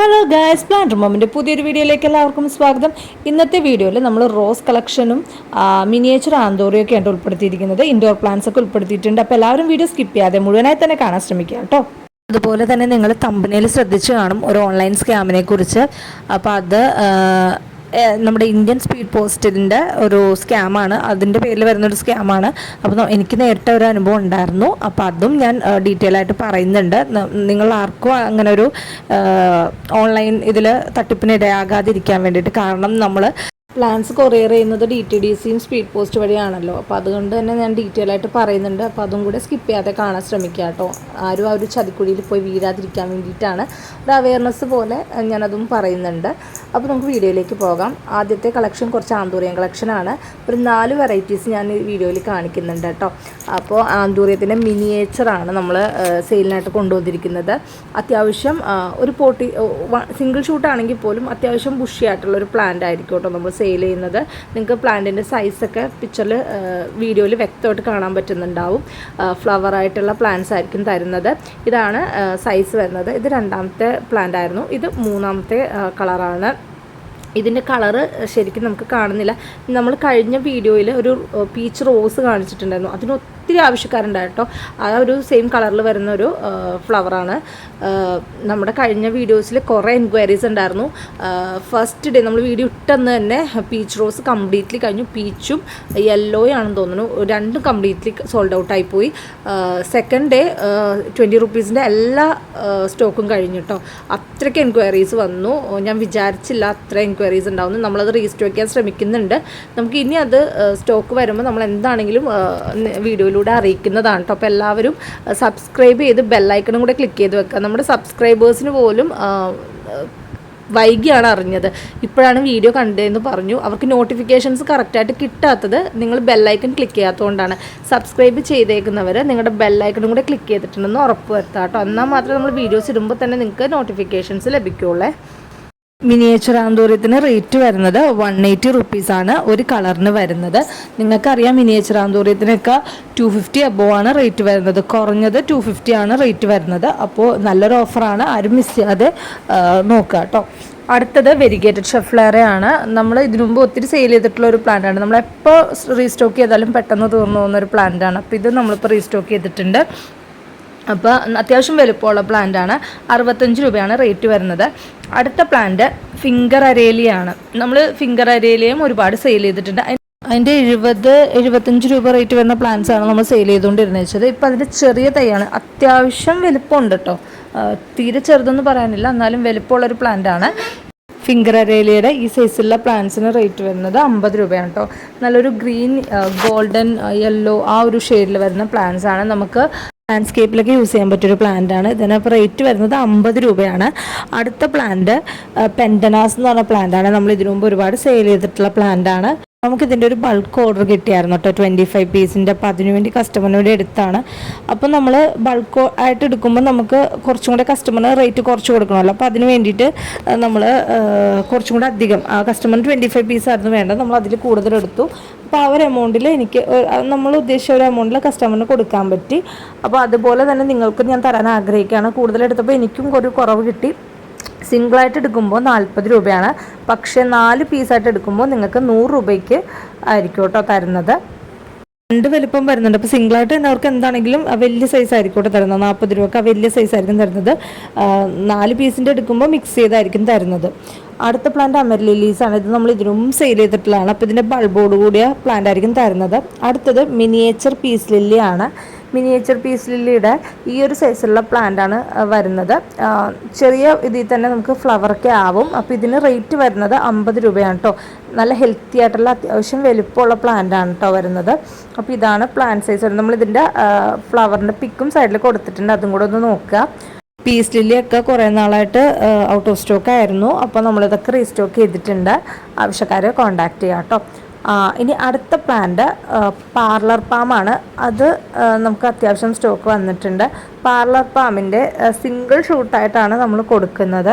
Hello guys plant മോമിന്റെ പുതിയൊരു വീഡിയോയിലേക്ക് എല്ലാവർക്കും സ്വാഗതം. ഇന്നത്തെ വീഡിയോയിൽ നമ്മൾ റോസ് കളക്ഷനും മിനിയേച്ചർ ആന്തോറിയൊക്കെ ആണ് ഉൾപ്പെടുത്തിയിരിക്കുന്നത്. ഇൻഡോർ പ്ലാന്റ്സ് ഒക്കെ ഉൾപ്പെടുത്തിയിട്ടുണ്ട്. അപ്പോൾ എല്ലാവരും വീഡിയോ സ്കിപ്പ് ചെയ്യാതെ മുഴുവനായി തന്നെ കാണാൻ ശ്രമിക്കുക കേട്ടോ. അതുപോലെ തന്നെ നിങ്ങൾ തമ്പനയിൽ ശ്രദ്ധിച്ച് കാണും. ഒരു ഓൺലൈൻ സ്കാമിനെ കുറിച്ച്. അപ്പോൾ അത് നമ്മുടെ ഇന്ത്യൻ സ്പീഡ് പോസ്റ്റിന്റെ ഒരു സ്കാമാണ്. അതിന്റെ പേരിൽ വരുന്നൊരു സ്കാമാണ്. അപ്പോൾ എനിക്ക് നേരിട്ട ഒരു അനുഭവം ഉണ്ടായിരുന്നു. അപ്പോൾ അതും ഞാൻ ഡീറ്റെയിൽ ആയിട്ട് പറയുന്നുണ്ട്. നിങ്ങൾ ആർക്കും അങ്ങനെ ഒരു ഓൺലൈൻ ഇതിൽ തട്ടിപ്പിന് ഇടയാകാതിരിക്കാൻ വേണ്ടിയിട്ട്. കാരണം നമ്മൾ പ്ലാൻസ് കൊറിയർ ചെയ്യുന്നത് ഡി ടി ഡി സിയും സ്പീഡ് പോസ്റ്റ് വഴിയാണല്ലോ. അപ്പോൾ അതുകൊണ്ട് തന്നെ ഞാൻ ഡീറ്റെയിൽ ആയിട്ട് പറയുന്നുണ്ട്. അപ്പോൾ അതും കൂടെ സ്കിപ്പ് ചെയ്യാതെ കാണാൻ ശ്രമിക്കുക കേട്ടോ ആരും ആ ഒരു ചതിക്കുഴിയിൽ പോയി വീഴാതിരിക്കാൻ വേണ്ടിയിട്ടാണ് ഒരു അവയർനെസ് പോലെ ഞാനതും പറയുന്നുണ്ട്. അപ്പോൾ നമുക്ക് വീഡിയോയിലേക്ക് പോകാം. ആദ്യത്തെ കളക്ഷൻ കുറച്ച് ആന്തൂറിയം കളക്ഷനാണ് ഒരു നാല് വെറൈറ്റീസ് ഞാൻ ഈ വീഡിയോയിൽ കാണിക്കുന്നുണ്ട് കേട്ടോ അപ്പോൾ ആന്തൂറിയത്തിന്റെ മിനിയേച്ചറാണ് നമ്മൾ സെയിലിനായിട്ട് കൊണ്ടുവന്നിരിക്കുന്നത്. അത്യാവശ്യം ഒരു പോട്ടി സിംഗിൾ ഷൂട്ടാണെങ്കിൽ പോലും അത്യാവശ്യം ബുഷിയായിട്ടുള്ള ഒരു പ്ലാന്റ് ആയിരിക്കും കേട്ടോ നമ്മൾ സെയിൽ ചെയ്യുന്നത്. നിങ്ങൾക്ക് പ്ലാന്റിന്റെ സൈസൊക്കെ പിക്ചറിൽ വീഡിയോയിൽ വ്യക്തമായിട്ട് കാണാൻ പറ്റുന്നുണ്ടാവും. ഫ്ലവർ ആയിട്ടുള്ള പ്ലാന്റ്സ് ആയിരിക്കും തരുന്നത്. ഇതാണ് സൈസ് വരുന്നത്. ഇത് രണ്ടാമത്തെ പ്ലാന്റ് ആയിരുന്നു. ഇത് മൂന്നാമത്തെ കളറാണ് ഇതിന്റെ കളറ് ശരിക്കും നമുക്ക് കാണുന്നില്ല. നമ്മൾ കഴിഞ്ഞ വീഡിയോയിൽ ഒരു പീച്ച് റോസ് കാണിച്ചിട്ടുണ്ടായിരുന്നു. അതിന് ഒത്തിരി ആവശ്യക്കാരുണ്ടായിരുന്നു കേട്ടോ. ആ ഒരു സെയിം കളറിൽ വരുന്ന ഒരു ഫ്ലവറാണ് നമ്മുടെ കഴിഞ്ഞ വീഡിയോസിൽ കുറേ എൻക്വയറീസ് ഉണ്ടായിരുന്നു. ഫസ്റ്റ് ഡേ നമ്മൾ വീഡിയോ ഇട്ടെന്ന് തന്നെ പീച്ച് റോസ് കംപ്ലീറ്റ്ലി കഴിഞ്ഞു. പീച്ചും യെല്ലോയാണെന്ന് തോന്നുന്നു. രണ്ടും കംപ്ലീറ്റ്ലി സോൾഡ് ഔട്ട് ആയിപ്പോയി സെക്കൻഡ് ഡേ ട്വന്റി റുപ്പീസിന്റെ എല്ലാ സ്റ്റോക്കും കഴിഞ്ഞു കേട്ടോ അത്രയ്ക്ക് എൻക്വയറീസ് വന്നു. ഞാൻ വിചാരിച്ചില്ല അത്ര എൻക്വയറീസ് ഉണ്ടാവുന്നു. നമ്മളത് റീസ്റ്റോക്ക് ചെയ്യാൻ ശ്രമിക്കുന്നുണ്ട്. നമുക്ക് ഇനി അത് സ്റ്റോക്ക് വരുമ്പോൾ നമ്മൾ എന്താണെങ്കിലും വീഡിയോയിലൂടെ അറിയിക്കുന്നതാണ് കേട്ടോ. അപ്പോൾ എല്ലാവരും സബ്സ്ക്രൈബ് ചെയ്ത് ബെല്ലൈക്കണും കൂടെ ക്ലിക്ക് ചെയ്ത് വെക്കുക. നമ്മുടെ സബ്സ്ക്രൈബേഴ്സിന് പോലും വൈകിയാണ് അറിഞ്ഞത്. ഇപ്പോഴാണ് വീഡിയോ കണ്ടതെന്ന് പറഞ്ഞു. അവർക്ക് നോട്ടിഫിക്കേഷൻസ് കറക്റ്റായിട്ട് കിട്ടാത്തത് നിങ്ങൾ ബെല്ലൈക്കൺ ക്ലിക്ക് ചെയ്യാത്തതുകൊണ്ടാണ്. സബ്സ്ക്രൈബ് ചെയ്തേക്കുന്നവർ നിങ്ങളുടെ ബെല്ലൈക്കണും കൂടെ ക്ലിക്ക് ചെയ്തിട്ടുണ്ടെന്ന് ഉറപ്പ് വരുത്താം കേട്ടോ. എന്നാൽ മാത്രമേ നമ്മൾ വീഡിയോസ് ഇടുമ്പോൾ തന്നെ നിങ്ങൾക്ക് നോട്ടിഫിക്കേഷൻസ് ലഭിക്കുള്ളേ മിനിയേച്ചർ ആന്തൂരത്തിന് റേറ്റ് വരുന്നത് വൺ എയ്റ്റി റുപ്പീസാണ് ഒരു കളറിന് വരുന്നത്. നിങ്ങൾക്കറിയാം മിനിയേച്ചർ ആന്തൂരത്തിനൊക്കെ ടു ഫിഫ്റ്റി അബോവ് ആണ് റേറ്റ് വരുന്നത്. കുറഞ്ഞത് ടു ഫിഫ്റ്റി ആണ് റേറ്റ് വരുന്നത്. അപ്പോൾ നല്ലൊരു ഓഫറാണ് ആരും മിസ് ചെയ്യാതെ നോക്കുക കേട്ടോ അടുത്തത് വെരിഗേറ്റഡ് ഷെഫ്ലറയാണ്. നമ്മൾ ഇതിനു മുമ്പ് ഒത്തിരി സെയിൽ ചെയ്തിട്ടുള്ള ഒരു പ്ലാന്റ് ആണ്. നമ്മൾ എപ്പോൾ റീസ്റ്റോക്ക് ചെയ്താലും പെട്ടെന്ന് തീർന്നു പോകുന്ന ഒരു പ്ലാന്റ് ആണ്. അപ്പോൾ ഇത് നമ്മളിപ്പോൾ റീസ്റ്റോക്ക് ചെയ്തിട്ടുണ്ട്. അപ്പോൾ അത്യാവശ്യം വലുപ്പമുള്ള പ്ലാന്റ് ആണ് അറുപത്തഞ്ച് രൂപയാണ് റേറ്റ് വരുന്നത്. അടുത്ത പ്ലാന്റ് ഫിംഗർ അരേലിയാണ്. നമ്മൾ ഫിംഗർ അരേലിയും ഒരുപാട് സെയിൽ ചെയ്തിട്ടുണ്ട്. അതിന്റെ എഴുപത് എഴുപത്തഞ്ച് രൂപ റേറ്റ് വരുന്ന പ്ലാന്റ്സ് ആണ് നമ്മൾ സെയിൽ ചെയ്തുകൊണ്ടിരുന്നത്. വെച്ചത് ഇപ്പം അതിന്റെ ചെറിയ തൈയാണ്. അത്യാവശ്യം വലുപ്പമുണ്ട് കേട്ടോ തീരെ ചെറുതെന്ന് പറയാനില്ല. എന്നാലും വലുപ്പമുള്ളൊരു പ്ലാന്റ് ആണ്. ഫിംഗർ അരേലിയുടെ ഈ സൈസിലുള്ള പ്ലാന്റ്സിന് റേറ്റ് വരുന്നത് അമ്പത് രൂപയാണ് കേട്ടോ നല്ലൊരു ഗ്രീൻ ഗോൾഡൻ യെല്ലോ ആ ഒരു ഷെയ്ഡിൽ വരുന്ന പ്ലാന്റ്സ് ആണ്. നമുക്ക് ലാൻഡ്സ്കേപ്പിലൊക്കെ യൂസ് ചെയ്യാൻ പറ്റിയൊരു പ്ലാന്റ് ആണ്. ഇതിനപ്പോൾ റേറ്റ് വരുന്നത് അമ്പത് രൂപയാണ്. അടുത്ത പ്ലാന്റ് പെൻഡനാസ് എന്ന് പറഞ്ഞ പ്ലാന്റ് ആണ്. നമ്മൾ ഇതിനു മുമ്പ് ഒരുപാട് സെയിൽ ചെയ്തിട്ടുള്ള പ്ലാന്റ് ആണ്. നമുക്ക് ഇതിന്റെ ഒരു ബൾക്ക് ഓർഡർ കിട്ടിയായിരുന്നു കേട്ടോ ട്വന്റി ഫൈവ് പീസിന്റെ അപ്പോൾ അതിനു വേണ്ടി കസ്റ്റമറിന് വേണ്ടി എടുത്താണ്. അപ്പോൾ നമ്മൾ ബൾക്ക് ആയിട്ട് എടുക്കുമ്പോൾ നമുക്ക് കുറച്ചും കൂടെ കസ്റ്റമറിന് റേറ്റ് കുറച്ച് കൊടുക്കണമല്ലോ. അപ്പോൾ അതിന് വേണ്ടിയിട്ട് നമ്മൾ കുറച്ചും കൂടെ അധികം ആ കസ്റ്റമറിന് ട്വന്റി ഫൈവ് പീസായിരുന്നു വേണ്ടത്. നമ്മൾ അതിൽ കൂടുതൽ എടുത്തു. അപ്പോൾ ആ ഒരു എമൗണ്ടിൽ എനിക്ക് നമ്മൾ ഉദ്ദേശിച്ച ഒരു എമൗണ്ടിൽ കസ്റ്റമറിന് കൊടുക്കാൻ പറ്റി. അപ്പോൾ അതുപോലെ തന്നെ നിങ്ങൾക്ക് ഞാൻ തരാൻ ആഗ്രഹിക്കുകയാണ്. കൂടുതലെടുത്തപ്പോൾ എനിക്കും ഒരു കുറവ് കിട്ടി. സിംഗിളായിട്ട് എടുക്കുമ്പോൾ നാൽപ്പത് രൂപയാണ്. പക്ഷേ നാല് പീസായിട്ട് എടുക്കുമ്പോൾ നിങ്ങൾക്ക് നൂറ് രൂപയ്ക്ക് ആയിരിക്കും കേട്ടോ തരുന്നത്. രണ്ട് വലിപ്പം വരുന്നുണ്ട്. അപ്പോൾ സിംഗിളായിട്ട് തന്നെ അവർക്ക് എന്താണെങ്കിലും വലിയ സൈസ് ആയിരിക്കും തരുന്നത്. നാൽപ്പത് രൂപക്ക് വലിയ സൈസ് ആയിരിക്കും തരുന്നത്. നാല് പീസിന്റെ എടുക്കുമ്പോൾ മിക്സ് ചെയ്തായിരിക്കും തരുന്നത്. അടുത്ത പ്ലാന്റ് അമർ ആണ്. ഇത് നമ്മൾ ഇതിനും സെയിൽ ചെയ്തിട്ടുള്ളതാണ്. അപ്പോൾ ഇതിന്റെ ബൾബോട് കൂടിയ പ്ലാന്റ് ആയിരിക്കും തരുന്നത്. അടുത്തത് മിനിയേച്ചർ പീസ് ലില്ലിയാണ് മിനിയേച്ചർ പീസ് ലില്ലിയുടെ ഈ ഒരു സൈസിലുള്ള ആണ് വരുന്നത്. ചെറിയ ഇതിൽ തന്നെ നമുക്ക് ഫ്ലവറൊക്കെ ആവും. അപ്പോൾ ഇതിന് റേറ്റ് വരുന്നത് അമ്പത് രൂപയാണ് കേട്ടോ നല്ല ഹെൽത്തി ആയിട്ടുള്ള അത്യാവശ്യം വലുപ്പമുള്ള ആണ് കേട്ടോ വരുന്നത്. അപ്പോൾ ഇതാണ് പ്ലാന്റ് സൈസ് നമ്മളിതിന്റെ ഫ്ലവറിന്റെ പിക്കും സൈഡിൽ കൊടുത്തിട്ടുണ്ട്. അതും കൂടെ ഒന്ന് നോക്കുക. പീസ് ലില്ലിയൊക്കെ കുറേ നാളായിട്ട് ഔട്ട് ഓഫ് സ്റ്റോക്ക് ആയിരുന്നു. അപ്പോൾ നമ്മളിതൊക്കെ റീസ്റ്റോക്ക് ചെയ്തിട്ടുണ്ട്. ആവശ്യക്കാരെ കോൺടാക്റ്റ് ചെയ്യാം കേട്ടോ ഇനി അടുത്ത പ്ലാന്റ് പാർലർ പാമാണ് അത് നമുക്ക് അത്യാവശ്യം സ്റ്റോക്ക് വന്നിട്ടുണ്ട്. പാർലർ പാമിന്റെ സിംഗിൾ ഷൂട്ടായിട്ടാണ് നമ്മൾ കൊടുക്കുന്നത്.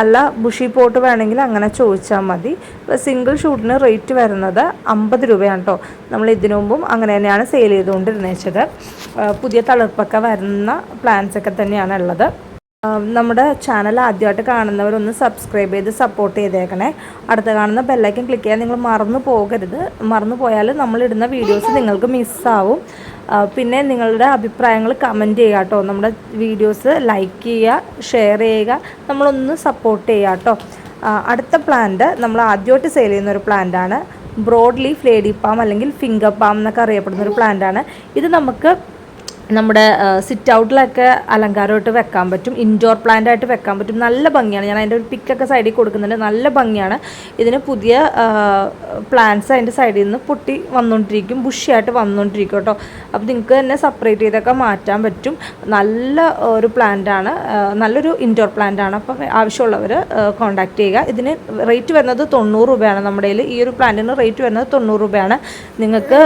അല്ല ബുഷി പോട്ട് വേണമെങ്കിൽ അങ്ങനെ ചോദിച്ചാൽ മതി. സിംഗിൾ ഷൂട്ടിന് റേറ്റ് വരുന്നത് അമ്പത് രൂപയാണ് കേട്ടോ നമ്മൾ ഇതിനു മുമ്പും അങ്ങനെ തന്നെയാണ് സെയിൽ ചെയ്തുകൊണ്ടിരുന്നേച്ചത് പുതിയ തളിർപ്പൊക്കെ വരുന്ന പ്ലാൻസൊക്കെ തന്നെയാണ് ഉള്ളത്. നമ്മുടെ ചാനൽ ആദ്യമായിട്ട് കാണുന്നവരൊന്ന് സബ്സ്ക്രൈബ് ചെയ്ത് സപ്പോർട്ട് ചെയ്തേക്കണേ. അടുത്ത കാണുന്ന ബെല്ലൈക്കൻ ക്ലിക്ക് ചെയ്യാൻ നിങ്ങൾ മറന്നു പോകരുത്. മറന്നു പോയാൽ നമ്മളിടുന്ന വീഡിയോസ് നിങ്ങൾക്ക് മിസ്സാവും പിന്നെ നിങ്ങളുടെ അഭിപ്രായങ്ങൾ കമന്റ് ചെയ്യുക കേട്ടോ നമ്മുടെ വീഡിയോസ് ലൈക്ക് ചെയ്യുക ഷെയർ ചെയ്യുക നമ്മളൊന്ന് സപ്പോർട്ട് ചെയ്യുക കേട്ടോ അടുത്ത പ്ലാന്റ് നമ്മൾ ആദ്യമായിട്ട് സെയിൽ ചെയ്യുന്ന ഒരു പ്ലാന്റാണ് ബ്രോഡ് ലീഫ് ലേഡി പാം അല്ലെങ്കിൽ ഫിംഗർ പാം എന്നൊക്കെ അറിയപ്പെടുന്ന ഒരു പ്ലാന്റാണ് ഇത് നമുക്ക് നമ്മുടെ സിറ്റ് ഔട്ടിലൊക്കെ അലങ്കാരമായിട്ട് വെക്കാൻ പറ്റും. ഇൻഡോർ പ്ലാന്റ് ആയിട്ട് വെക്കാൻ പറ്റും. നല്ല ഭംഗിയാണ്. ഞാൻ അതിന്റെ ഒരു പിക്കൊക്കെ സൈഡിൽ കൊടുക്കുന്നുണ്ട്. നല്ല ഭംഗിയാണ്. ഇതിന് പുതിയ പ്ലാന്റ്സ് അതിന്റെ സൈഡിൽ നിന്ന് പൊട്ടി വന്നുകൊണ്ടിരിക്കും ബുഷിയായിട്ട് വന്നുകൊണ്ടിരിക്കും കേട്ടോ അപ്പോൾ നിങ്ങൾക്ക് തന്നെ സെപ്പറേറ്റ് ചെയ്തൊക്കെ മാറ്റാൻ പറ്റും. നല്ല ഒരു പ്ലാന്റാണ് നല്ലൊരു ഇൻഡോർ പ്ലാന്റാണ് അപ്പോൾ ആവശ്യമുള്ളവർ കോൺടാക്ട് ചെയ്യുക. ഇതിന് റേറ്റ് വരുന്നത് തൊണ്ണൂറ് രൂപയാണ് നമ്മുടെ കയ്യിൽ. ഈ ഒരു പ്ലാന്റിന് റേറ്റ് വരുന്നത് തൊണ്ണൂറ് രൂപയാണ്. നിങ്ങൾക്ക്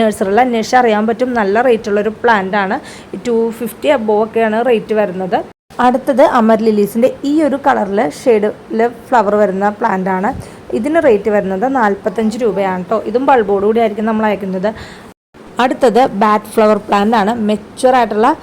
നഴ്സറിയിൽ അന്വേഷിച്ച് അറിയാൻ പറ്റും. നല്ല റേറ്റുള്ളൊരു പ്ലാന്റ് ആണ് ടു ഫിഫ്റ്റി അബോവ് ഒക്കെയാണ് റേറ്റ് വരുന്നത്. അടുത്തത് അമർ ലിലീസിന്റെ ഈ ഒരു കളറിൽ ഷെയ്ഡിൽ ഫ്ലവർ വരുന്ന പ്ലാന്റ് ആണ്. ഇതിന് റേറ്റ് വരുന്നത് നാൽപ്പത്തഞ്ച് രൂപയാണ് കേട്ടോ ഇതും ബൾബോട് കൂടി ആയിരിക്കും നമ്മൾ അയക്കുന്നത്. അടുത്തത് ബാറ്റ് ഫ്ലവർ പ്ലാന്റ് ആണ്. മെച്ചുവർ ആയിട്ടുള്ള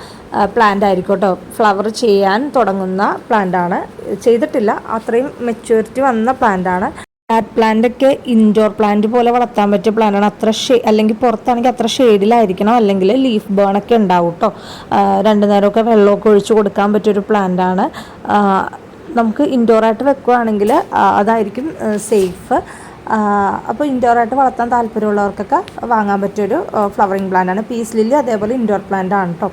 പ്ലാന്റ് ആയിരിക്കും കേട്ടോ ഫ്ലവർ ചെയ്യാൻ തുടങ്ങുന്ന പ്ലാന്റ് ആണ്. ചെയ്തിട്ടില്ല. അത്രയും മെച്യൂരിറ്റി വന്ന പ്ലാന്റ് ആണ്. ബാറ്റ് പ്ലാന്റ് ഒക്കെ ഇൻഡോർ പ്ലാന്റ് പോലെ വളർത്താൻ പറ്റിയ പ്ലാന്റ് ആണ്. അത്ര ഷേ അല്ലെങ്കിൽ പുറത്താണെങ്കിൽ അത്ര ഷെയ്ഡിലായിരിക്കണം അല്ലെങ്കിൽ ലീഫ് ബേൺ ഒക്കെ ഉണ്ടാവും കേട്ടോ രണ്ടു നേരമൊക്കെ വെള്ളമൊക്കെ ഒഴിച്ച് കൊടുക്കാൻ പറ്റിയൊരു പ്ലാന്റ് ആണ്. നമുക്ക് ഇൻഡോർ ആയിട്ട് വെക്കുകയാണെങ്കിൽ അതായിരിക്കും സേഫ് അപ്പോൾ ഇൻഡോർ ആയിട്ട് വളർത്താൻ താല്പര്യമുള്ളവർക്കൊക്കെ വാങ്ങാൻ പറ്റിയൊരു ഫ്ലവറിങ് പ്ലാന്റ് ആണ്. പീസ് ലില്ലി അതേപോലെ ഇൻഡോർ പ്ലാന്റ് ആണ് കേട്ടോ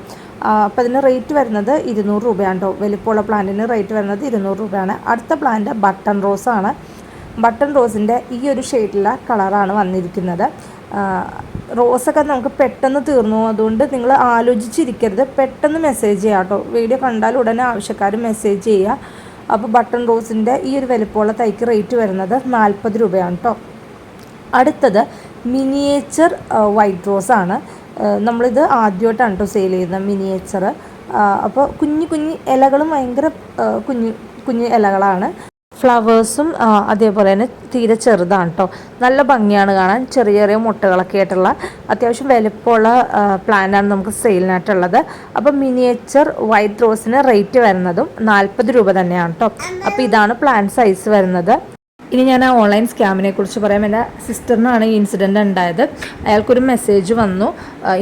അപ്പോൾ ഇതിന് റേറ്റ് വരുന്നത് ഇരുന്നൂറ് രൂപയാണ് കേട്ടോ വലിപ്പമുള്ള പ്ലാന്റിന് റേറ്റ് വരുന്നത് ഇരുന്നൂറ് രൂപയാണ്. അടുത്ത പ്ലാന്റ് ബട്ടൺ റോസ് ആണ്. ബട്ടൺ റോസിന്റെ ഈ ഒരു ഷെയ്ഡിലുള്ള കളറാണ് വന്നിരിക്കുന്നത്. റോസൊക്കെ നമുക്ക് പെട്ടെന്ന് തീർന്നു. അതുകൊണ്ട് നിങ്ങൾ ആലോചിച്ചിരിക്കരുത്. പെട്ടെന്ന് മെസ്സേജ് ചെയ്യുക കേട്ടോ. വീഡിയോ കണ്ടാൽ ഉടനെ ആവശ്യക്കാർ മെസ്സേജ് ചെയ്യുക. അപ്പോൾ ബട്ടൺ റോസിന്റെ ഈ ഒരു വലിപ്പമുള്ള തൈക്ക് റേറ്റ് വരുന്നത് നാൽപ്പത് രൂപയാണ് കേട്ടോ. അടുത്തത് മിനിയേച്ചർ വൈറ്റ് റോസ് ആണ്. ഏഹ് നമ്മളിത് ആദ്യമായിട്ടാണ് കേട്ടോ സെയിൽ ചെയ്യുന്നത് മിനിയേച്ചർ. അപ്പോൾ കുഞ്ഞു കുഞ്ഞു ഇലകളും ഭയങ്കര കുഞ്ഞു കുഞ്ഞു ഇലകളാണ്. ഫ്ലവേഴ്സും അതേപോലെ തന്നെ തീരെ ചെറുതാണ് കേട്ടോ നല്ല ഭംഗിയാണ് കാണാൻ. ചെറിയ ചെറിയ മുട്ടകളൊക്കെ ആയിട്ടുള്ള അത്യാവശ്യം വലുപ്പമുള്ള പ്ലാന്റാണ് നമുക്ക് സെയിലിനായിട്ടുള്ളത്. അപ്പം മിനിയേച്ചർ വൈറ്റ് റോസിന് റേറ്റ് വരുന്നതും നാൽപ്പത് രൂപ തന്നെയാണ് കേട്ടോ അപ്പോൾ ഇതാണ് പ്ലാൻ സൈസ് വരുന്നത്. ഇനി ഞാൻ ആ ഓൺലൈൻ സ്കാമിനെ കുറിച്ച് പറയാം. എന്റെ സിസ്റ്ററിനാണ് ഈ ഇൻസിഡന്റ് ഉണ്ടായത്. അയാൾക്കൊരു മെസ്സേജ് വന്നു.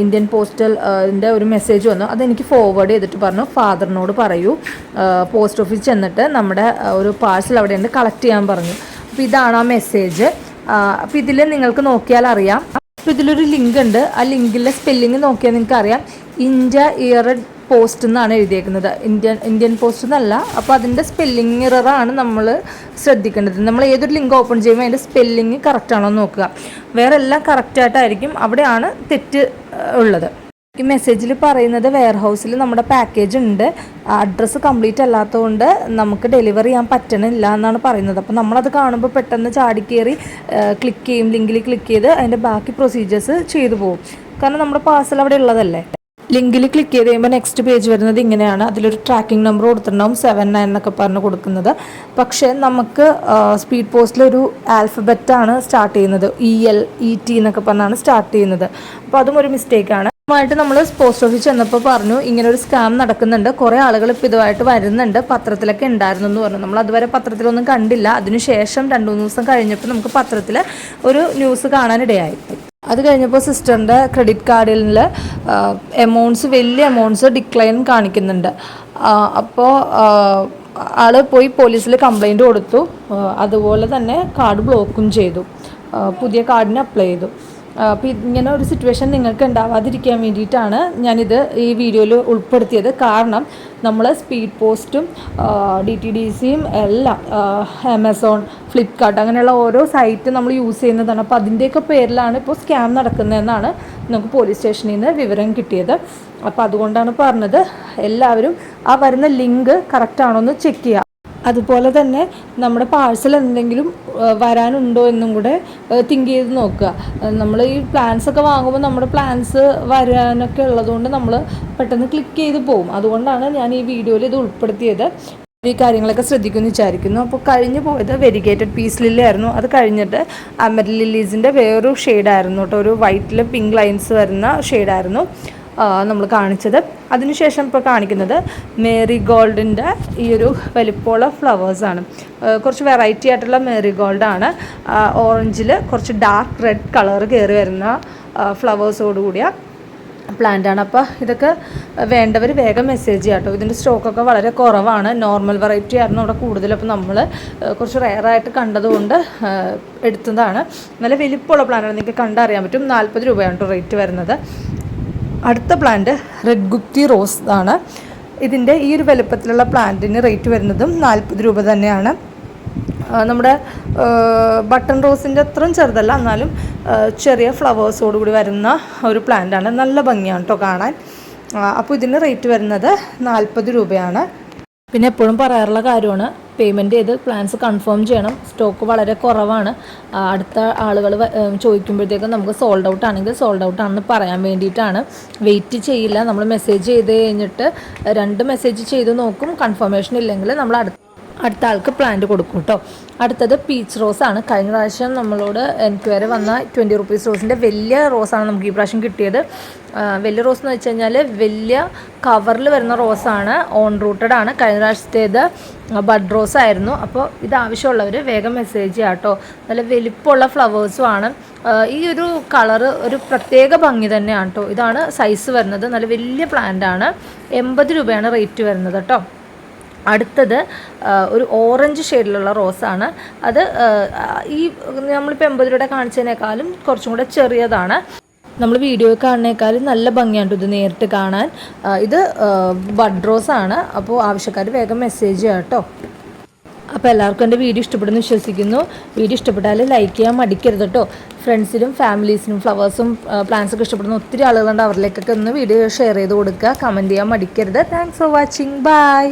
ഇന്ത്യൻ പോസ്റ്റലിന്റെ ഒരു മെസ്സേജ് വന്നു. അതെനിക്ക് ഫോർവേഡ് ചെയ്തിട്ട് പറഞ്ഞു. ഫാദറിനോട് പറയൂ. പോസ്റ്റ് ഓഫീസ് ചെന്നിട്ട് നമ്മുടെ ഒരു പാഴ്സൽ അവിടെ ഉണ്ട് കളക്ട് ചെയ്യാൻ പറഞ്ഞു. അപ്പോൾ ഇതാണ് ആ മെസ്സേജ് അപ്പോൾ ഇതിൽ നിങ്ങൾക്ക് നോക്കിയാൽ അറിയാം. അപ്പോൾ ഇതിലൊരു ലിങ്ക് ഉണ്ട്. ആ ലിങ്കിലെ സ്പെല്ലിങ് നോക്കിയാൽ നിങ്ങൾക്ക് അറിയാം ഇന്ത്യ ഇയർ പോസ്റ്റ് എന്നാണ് എഴുതിയേക്കുന്നത്. ഇന്ത്യൻ ഇന്ത്യൻ പോസ്റ്റ് എന്നല്ല. അപ്പോൾ അതിന്റെ സ്പെല്ലിംഗ് ഇററാണ് നമ്മൾ ശ്രദ്ധിക്കേണ്ടത്. നമ്മൾ ഏതൊരു ലിങ്ക് ഓപ്പൺ ചെയ്യുമ്പോൾ അതിന്റെ സ്പെല്ലിംഗ് കറക്റ്റാണോ നോക്കുക. വേറെ എല്ലാം കറക്റ്റായിട്ടായിരിക്കും അവിടെയാണ് തെറ്റ് ഉള്ളത്. ഈ മെസ്സേജിൽ പറയുന്നത് വെയർ ഹൗസിൽ നമ്മുടെ പാക്കേജ് ഉണ്ട്. അഡ്രസ്സ് കംപ്ലീറ്റ് അല്ലാത്തതുകൊണ്ട് നമുക്ക് ഡെലിവറി ചെയ്യാൻ പറ്റണില്ല എന്നാണ് പറയുന്നത്. അപ്പോൾ നമ്മളത് കാണുമ്പോൾ പെട്ടെന്ന് ചാടി ചാടിക്കേറി ക്ലിക്ക് ചെയ്യും. ലിങ്കിൽ ക്ലിക്ക് ചെയ്ത് അതിന്റെ ബാക്കി പ്രൊസീജിയേഴ്സ് ചെയ്തു പോകും. കാരണം നമ്മുടെ പാർസൽ അവിടെ ഉള്ളതല്ലേ? ലിങ്കിൽ ക്ലിക്ക് ചെയ്ത് കഴിയുമ്പോൾ നെക്സ്റ്റ് പേജ് വരുന്നത് ഇങ്ങനെയാണ്. അതിലൊരു ട്രാക്കിംഗ് നമ്പർ കൊടുത്തിട്ടുണ്ടാവും. സെവൻ നയൻ എന്നൊക്കെ പറഞ്ഞ് കൊടുക്കുന്നത്. പക്ഷേ നമുക്ക് സ്പീഡ് പോസ്റ്റിലൊരു ആൽഫബറ്റാണ് സ്റ്റാർട്ട് ചെയ്യുന്നത്. ഇ എൽ ഇ ടി എന്നൊക്കെ പറഞ്ഞാണ് സ്റ്റാർട്ട് ചെയ്യുന്നത്. അപ്പോൾ അതും ഒരു മിസ്റ്റേക്കാണ് ആയിട്ട് നമ്മൾ പോസ്റ്റ് ഓഫീസ് ചെന്നപ്പോൾ പറഞ്ഞു ഇങ്ങനെ ഒരു സ്കാം നടക്കുന്നുണ്ട്. കുറേ ആളുകൾ ഇപ്പോൾ ഇതുമായിട്ട് വരുന്നുണ്ട്. പത്രത്തിലൊക്കെ ഉണ്ടായിരുന്നു എന്ന് പറഞ്ഞു. നമ്മൾ അതുവരെ പത്രത്തിലൊന്നും കണ്ടില്ല. അതിനുശേഷം രണ്ട് മൂന്ന് ദിവസം കഴിഞ്ഞപ്പോൾ നമുക്ക് പത്രത്തിൽ ഒരു ന്യൂസ് കാണാനിടയായി. അത് കഴിഞ്ഞപ്പോൾ സിസ്റ്ററിന്റെ ക്രെഡിറ്റ് കാർഡിൽ എമൗണ്ട്സ് വലിയ എമൗണ്ട്സ് ഡിക്ലൈൻ കാണിക്കുന്നുണ്ട്. അപ്പോൾ ആൾ പോയി പോലീസിൽ കംപ്ലൈന്റ് കൊടുത്തു. അതുപോലെ തന്നെ കാർഡ് ബ്ലോക്കും ചെയ്തു. പുതിയ കാർഡിന് അപ്ലൈ ചെയ്തു. അപ്പോൾ ഇങ്ങനെ ഒരു സിറ്റുവേഷൻ നിങ്ങൾക്ക് ഉണ്ടാവാതിരിക്കാൻ വേണ്ടിയിട്ടാണ് ഞാനിത് ഈ വീഡിയോയിൽ ഉൾപ്പെടുത്തിയത്. കാരണം നമ്മൾ സ്പീഡ് പോസ്റ്റും ഡി ടി ഡി സിയും എല്ലാം ആമസോൺ ഫ്ലിപ്കാർട്ട് അങ്ങനെയുള്ള ഓരോ സൈറ്റും നമ്മൾ യൂസ് ചെയ്യുന്നതാണ്. അപ്പോൾ അതിന്റെയൊക്കെ പേരിലാണ് ഇപ്പോൾ സ്കാം നടക്കുന്നതെന്നാണ് നമുക്ക് പോലീസ് സ്റ്റേഷനിൽ നിന്ന് വിവരം കിട്ടിയത്. അപ്പോൾ അതുകൊണ്ടാണ് പറഞ്ഞത് എല്ലാവരും ആ വരുന്ന ലിങ്ക് കറക്റ്റാണോ എന്ന് ചെക്ക് ചെയ്യുക അതുപോലെ തന്നെ നമ്മുടെ പാഴ്സൽ എന്തെങ്കിലും വരാനുണ്ടോ എന്നും കൂടെ തിങ്ക് ചെയ്ത് നോക്കുക. നമ്മൾ ഈ പ്ലാൻസ് ഒക്കെ വാങ്ങുമ്പോൾ നമ്മുടെ പ്ലാൻസ് വരാനൊക്കെ ഉള്ളതുകൊണ്ട് നമ്മൾ പെട്ടെന്ന് ക്ലിക്ക് ചെയ്ത് പോകും അതുകൊണ്ടാണ് ഞാൻ ഈ വീഡിയോയിൽ ഇത് ഉൾപ്പെടുത്തിയത്. ഈ കാര്യങ്ങളൊക്കെ ശ്രദ്ധിക്കുമെന്ന് വിചാരിക്കുന്നു. അപ്പോൾ കഴിഞ്ഞു പോയത് വെരിഗേറ്റഡ് പീസ് ലില്ലായിരുന്നു അത് കഴിഞ്ഞിട്ട് അമർ ലില്ലീസിന്റെ വേറൊരു ഷെയ്ഡായിരുന്നു കേട്ടോ. ഒരു വൈറ്റിൽ പിങ്ക് ലൈൻസ് വരുന്ന ഷെയ്ഡായിരുന്നു നമ്മൾ കാണിച്ചത്. അതിനുശേഷം ഇപ്പോൾ കാണിക്കുന്നത് മേരി ഗോൾഡിന്റെ ഈ ഒരു വലിപ്പമുള്ള ഫ്ലവേഴ്സാണ് കുറച്ച് വെറൈറ്റി ആയിട്ടുള്ള മേരി ഗോൾഡാണ് ഓറഞ്ചിൽ കുറച്ച് ഡാർക്ക് റെഡ് കളർ കയറി വരുന്ന ഫ്ലവേഴ്സോടുകൂടിയ കൂടിയ പ്ലാന്റ് ആണ്. അപ്പോൾ ഇതൊക്കെ വേണ്ടവർ വേഗം മെസ്സേജ് ചെയ്യാം കേട്ടോ ഇതിന്റെ സ്റ്റോക്കൊക്കെ വളരെ കുറവാണ്. നോർമൽ വെറൈറ്റി ആയിരുന്നു അവിടെ കൂടുതൽ. അപ്പോൾ നമ്മൾ കുറച്ച് റെയറായിട്ട് കണ്ടതുകൊണ്ട് എടുത്തതാണ്. നല്ല വലിപ്പമുള്ള പ്ലാന്റാണ് നിങ്ങൾക്ക് കണ്ടറിയാൻ പറ്റും. നാൽപ്പത് രൂപയാണ് കേട്ടോ റേറ്റ് വരുന്നത്. അടുത്ത പ്ലാന്റ് റെഡ് ഗുപ്തി റോസ് ആണ്. ഇതിന്റെ ഈ ഒരു വലുപ്പത്തിലുള്ള പ്ലാന്റിന് റേറ്റ് വരുന്നതും നാൽപ്പത് രൂപ തന്നെയാണ്. നമ്മുടെ ബട്ടൺ റോസിന്റെ അത്രയും ചെറുതല്ല എന്നാലും ചെറിയ ഫ്ലവേഴ്സോട് കൂടി വരുന്ന ഒരു പ്ലാന്റാണ് നല്ല ഭംഗിയാണ് കേട്ടോ കാണാൻ. അപ്പോൾ ഇതിന് റേറ്റ് വരുന്നത് നാൽപ്പത് രൂപയാണ്. പിന്നെ എപ്പോഴും പറയാറുള്ള കാര്യമാണ് പേയ്മെന്റ് ചെയ്ത് പ്ലാൻസ് കൺഫേം ചെയ്യണം. സ്റ്റോക്ക് വളരെ കുറവാണ്. അടുത്ത ആളുകൾ ചോദിക്കുമ്പോഴത്തേക്കും നമുക്ക് സോൾഡ് ഔട്ട് ആണെങ്കിൽ സോൾഡ് ഔട്ട് ആണെന്ന് പറയാൻ വേണ്ടിയിട്ടാണ്. വെയിറ്റ് ചെയ്യില്ല. നമ്മൾ മെസ്സേജ് ചെയ്ത് കഴിഞ്ഞിട്ട് രണ്ട് മെസ്സേജ് ചെയ്ത് നോക്കും. കൺഫർമേഷൻ ഇല്ലെങ്കിൽ നമ്മൾ അടുത്ത അടുത്ത ആൾക്ക് പ്ലാന്റ് കൊടുക്കും കേട്ടോ അടുത്തത് പീച്ച് ആണ്. കഴിഞ്ഞ പ്രാവശ്യം നമ്മളോട് എൻക്വയറി വന്ന ട്വന്റി റുപ്പീസ് റോസിന്റെ വലിയ റോസാണ് നമുക്ക് ഈ പ്രാവശ്യം കിട്ടിയത്. വലിയ റോസ് എന്ന് വെച്ച് കഴിഞ്ഞാൽ വലിയ കവറിൽ വരുന്ന റോസാണ് ഓൺ റൂട്ടഡ് ആണ്. കഴിഞ്ഞ പ്രാവശ്യത്തേത് ബഡ് റോസ് ആയിരുന്നു. അപ്പോൾ ഇത് ആവശ്യമുള്ളവർ വേഗം മെസ്സേജ് ചെയ്യാം കേട്ടോ നല്ല വലിപ്പമുള്ള ഫ്ലവേഴ്സും ആണ്. ഈ ഒരു കളറ് ഒരു പ്രത്യേക ഭംഗി തന്നെയാണ് കേട്ടോ ഇതാണ് സൈസ് വരുന്നത്. നല്ല വലിയ പ്ലാന്റ് ആണ്. എൺപത് രൂപയാണ് റേറ്റ് വരുന്നത് കേട്ടോ അടുത്തത് ഒരു ഓറഞ്ച് ഷെയ്ഡിലുള്ള റോസാണ്. അത് ഈ നമ്മളിപ്പോൾ എൺപത് രൂപയുടെ കാണിച്ചതിനേക്കാളും കുറച്ചും കൂടെ ചെറിയതാണ്. നമ്മൾ വീഡിയോ കാണുന്നേക്കാളും നല്ല ഭംഗിയാണ് ഇത് നേരിട്ട് കാണാൻ. ഇത് ബഡ് റോസ് ആണ് അപ്പോൾ ആവശ്യക്കാർ വേഗം മെസ്സേജ് ചെയ്യാം കേട്ടോ. അപ്പോൾ എല്ലാവർക്കും എന്റെ വീഡിയോ ഇഷ്ടപ്പെടുന്നു വിശ്വസിക്കുന്നു. വീഡിയോ ഇഷ്ടപ്പെട്ടാൽ ലൈക്ക് ചെയ്യാൻ മടിക്കരുത് കേട്ടോ. ഫ്രണ്ട്സിനും ഫാമിലീസിനും ഫ്ലവേഴ്സും പ്ലാന്റ്സൊക്കെ ഇഷ്ടപ്പെടുന്ന ഒത്തിരി ആളുകളുണ്ട് അവരിലേക്കൊക്കെ ഒന്ന് വീഡിയോ ഷെയർ ചെയ്ത് കൊടുക്കുക. കമന്റ് ചെയ്യാൻ മടിക്കരുത്. Thanks for watching bye